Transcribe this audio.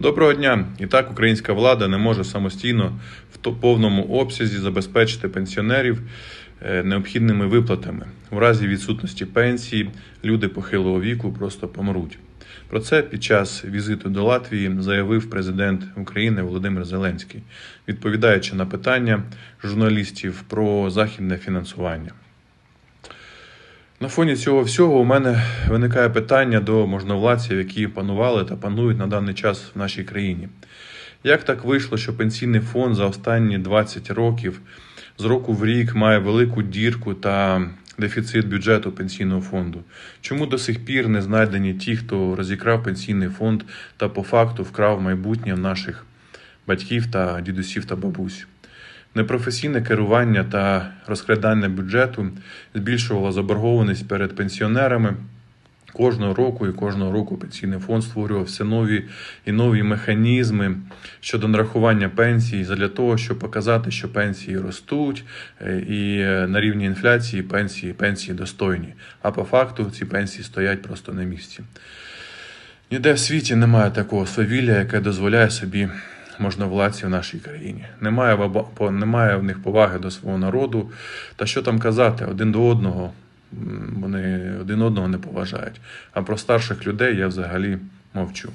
Доброго дня! І так українська влада не може самостійно в повному обсязі забезпечити пенсіонерів е, необхідними виплатами. У разі відсутності пенсії люди похилого віку просто помруть. Про це під час візиту до Латвії заявив президент України Володимир Зеленський, відповідаючи на питання журналістів про західне фінансування. На фоні цього всього у мене виникає питання до можновладців, які панували та панують на даний час в нашій країні. Як так вийшло, що пенсійний фонд за останні 20 років з року в рік має велику дірку та дефіцит бюджету пенсійного фонду? Чому до сих пір не знайдені ті, хто розікрав пенсійний фонд та по факту вкрав майбутнє наших батьків та дідусів та бабусь? Непрофесійне керування та розкрадання бюджету збільшувало заборгованість перед пенсіонерами. Кожного року і кожного року пенсійний фонд створював все нові і нові механізми щодо нарахування пенсій для того, щоб показати, що пенсії ростуть, е, і е, на рівні інфляції пенсії, пенсії достойні. А по факту ці пенсії стоять просто на місці. Ніде в світі немає такого свавілля, яке дозволяє собі можновладці в нашій країні. Немає, немає в них поваги до свого народу. Та що там казати, один до одного вони один одного не поважають. А про старших людей я взагалі мовчу.